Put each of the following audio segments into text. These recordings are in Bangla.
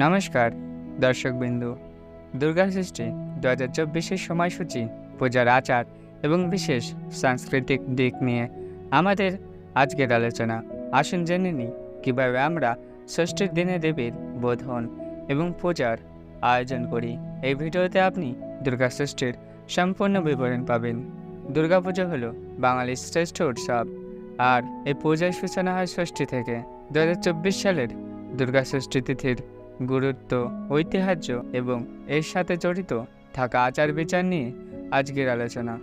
নমস্কার, দর্শকবিন্দু। দুর্গা ষষ্ঠী দু হাজার চব্বিশের সময়সূচি, পূজার আচার এবং বিশেষ সাংস্কৃতিক দিক নিয়ে আমাদের আজকের আলোচনা। আসুন জেনে নিই কীভাবে আমরা ষষ্ঠীর দিনে দেবীর বোধন এবং পূজার আয়োজন করি। এই ভিডিওতে আপনি দুর্গা ষষ্ঠীর সম্পূর্ণ বিবরণ পাবেন। দুর্গাপুজো হলো বাঙালির শ্রেষ্ঠ উৎসব আর এই পূজার সূচনা হয় ষষ্ঠী থেকে। দু হাজার চব্বিশ সালের দুর্গা ষষ্ঠী তিথির গুরুত্ব ঐতিহ্য এবং এর সাথে জড়িত থাকা আচার বিচার নিয়ে আজকের আলোচনা।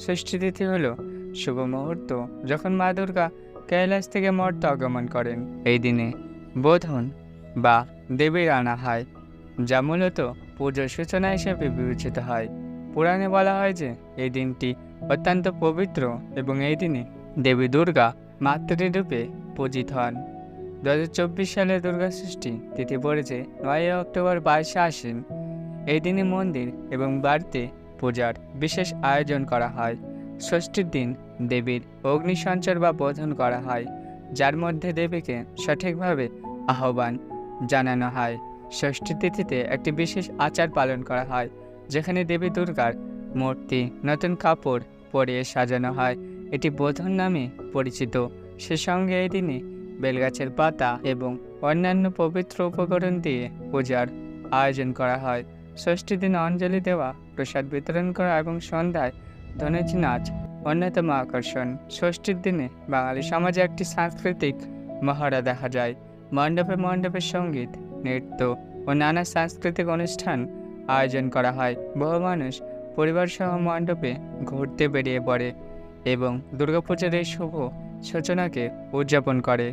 ষষ্ঠী তিথি হল শুভ মুহূর্ত, যখন মা দুর্গা কৈলাস থেকে মর্ত আগমন করেন। এই দিনে বোধন বা দেবীর আনা হয়, যা মূলত পুজোর সূচনা হিসেবে বিবেচিত হয়। পুরাণে বলা হয় যে, এই দিনটি অত্যন্ত পবিত্র এবং এই দিনে দেবী দুর্গা মাতৃরূপে পূজিত হন। দু হাজার চব্বিশ সালে দুর্গা ষষ্ঠী তিথি পড়েছে নয় অক্টোবর বাইশে আশ্বিন। এই দিনে মন্দির এবং বাড়িতে পূজার বিশেষ আয়োজন করা হয়। ষষ্ঠীর দিন দেবীর অগ্নি সঞ্চার বা বোধন করা হয়, যার মধ্যে দেবীকে সঠিকভাবে আহ্বান জানানো হয়। ষষ্ঠী তিথিতে একটি বিশেষ আচার পালন করা হয়, যেখানে দেবী দুর্গার মূর্তি, নতুন কাপড় পরিয়ে সাজানো হয়। এটি বোধন নামে পরিচিত। সে সঙ্গে এই দিনে বেলগাছের পাতা এবং অন্যান্য পবিত্র উপকরণ দিয়ে পূজার আয়োজন করা হয়। ষষ্ঠী দিন অঞ্জলি দেওয়া, প্রসাদ বিতরণ করা এবং সন্ধ্যায় ধনেজি নাচ অন্যতম আকর্ষণ। ষষ্ঠীর দিনে বাঙালি সমাজে একটি সাংস্কৃতিক মহড়া দেখা যায়। মণ্ডপে মণ্ডপে সংগীত, নৃত্য ও নানা সাংস্কৃতিক অনুষ্ঠান আয়োজন করা হয়। বহু মানুষ পরিবারসহ মণ্ডপে ঘুরতে বেরিয়ে পড়ে এবং দুর্গাপূজার এই শুভ সূচনাকে উদযাপন করে।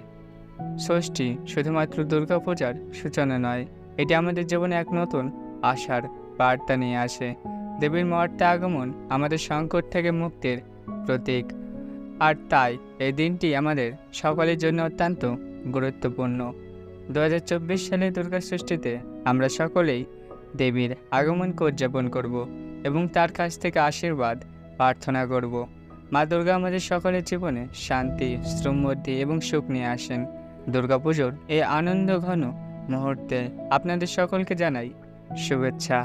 ষষ্ঠী শুধুমাত্র দুর্গাপূজার সূচনা নয়, এটি আমাদের জীবনে এক নতুন আশার বার্তা নিয়ে আসে। দেবীর মর্তে আগমন আমাদের সংকট থেকে মুক্তির প্রতীক। আর তাই এই দিনটি আমাদের সকলের জন্য অত্যন্ত গুরুত্বপূর্ণ। দু হাজার চব্বিশ সালে দুর্গা ষষ্ঠীতে আমরা সকলেই দেবীর আগমনকে উদযাপন করব এবং তার কাছ থেকে আশীর্বাদ প্রার্থনা করব। মা দুর্গা আমাদের সকলের জীবনে শান্তি শ্রমবৃদ্ধি এবং সুখ নিয়ে আসেন। দুর্গাপুজোর এই আনন্দ ঘন মুহূর্তে আপনাদের সকলকে জানাই শুভেচ্ছা।